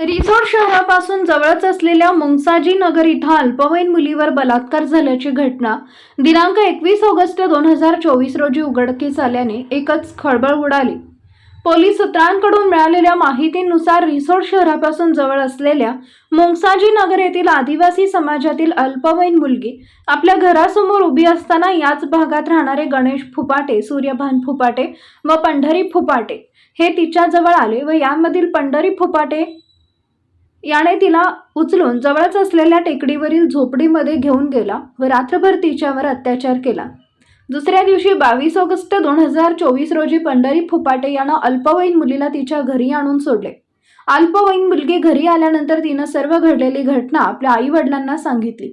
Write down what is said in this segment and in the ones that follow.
रिसोड शहरापासून जवळच असलेल्या मुंगसाजी नगर इथं अल्पवयीन मुलीवर बलात्कार झाल्याची घटना. दिनांक एकवीस ऑगस्ट दोन हजार चोवीस रोजी उघडकीस आल्याने एकच खळबळ उडाली. पोलीस सूत्रांकडून मिळालेल्या माहितीनुसार रिसोड शहरापासून जवळ असलेल्या मुंगसाजी नगर येथील आदिवासी समाजातील अल्पवयीन मुलगी आपल्या घरासमोर उभी असताना याच भागात राहणारे गणेश फुपाटे सूर्यभान फुपाटे व पंढरी फुपाटे हे तिच्याजवळ आले व यामधील पंढरी फुपाटे याने तिला उचलून जवळच असलेल्या टेकडीवरील झोपडीमध्ये घेऊन गेला व रात्रभर तिच्यावर अत्याचार केला. दुसऱ्या दिवशी बावीस ऑगस्ट दोन हजार चोवीस रोजी पंढरी फुपाटे यानं अल्पवयीन मुलीला तिच्या घरी आणून सोडले. अल्पवयीन मुलगी घरी आल्यानंतर तिनं सर्व घडलेली घटना आपल्या आई वडिलांना सांगितली.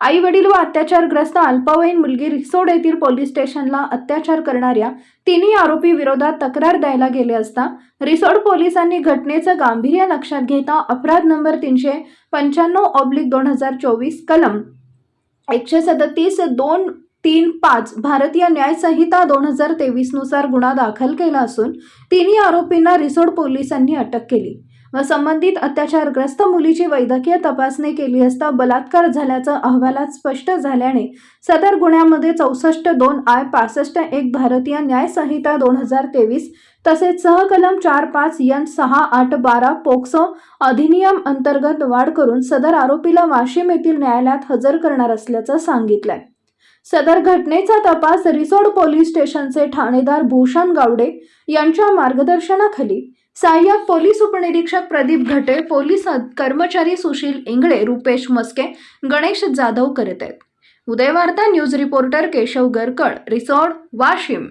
आई वडील व अत्याचारग्रस्त अल्पवयीन मुलगी रिसोड येथील पोलीस स्टेशनला अत्याचार करणाऱ्या तिन्ही आरोपी विरोधात तक्रार द्यायला गेले असता रिसोड पोलिसांनी घटनेचं गांभीर्य लक्षात घेता अपराध नंबर तीनशे पंच्याण्णव ऑब्लिक दोन हजार चोवीस कलम एकशे सदतीस दोन तीन पाच भारतीय न्याय संहिता दोन हजार तेवीसनुसार गुन्हा दाखल केला असून तिन्ही आरोपींना रिसोड पोलिसांनी अटक केली. व संबंधित अत्याचारग्रस्त मुलीची वैद्यकीय तपासणी केली असता बलात्कार झाल्याचं अहवालात स्पष्ट झाल्याने सदर गुन्ह्यामध्ये चौसष्ट दोन आय पासष्ट एक भारतीय न्याय संहिता दोन हजार तेवीस तसेच सहकलम चार पाच यन सहा आठ बारा पोक्सो अधिनियम अंतर्गत वाढ करून सदर आरोपीला वाशिम येथील न्यायालयात हजर करणार असल्याचं सांगितलंय. सदर घटनेचा तपास रिसोड पोलीस स्टेशनचे ठाणेदार भूषण गावडे यांच्या मार्गदर्शनाखाली सहाय्यक पोलीस उपनिरीक्षक प्रदीप घटे पोलीस कर्मचारी सुशील इंगळे रुपेश मस्के गणेश जाधव करत आहेत. Udayvarta news reporter Keshav Garkad Risod Washim.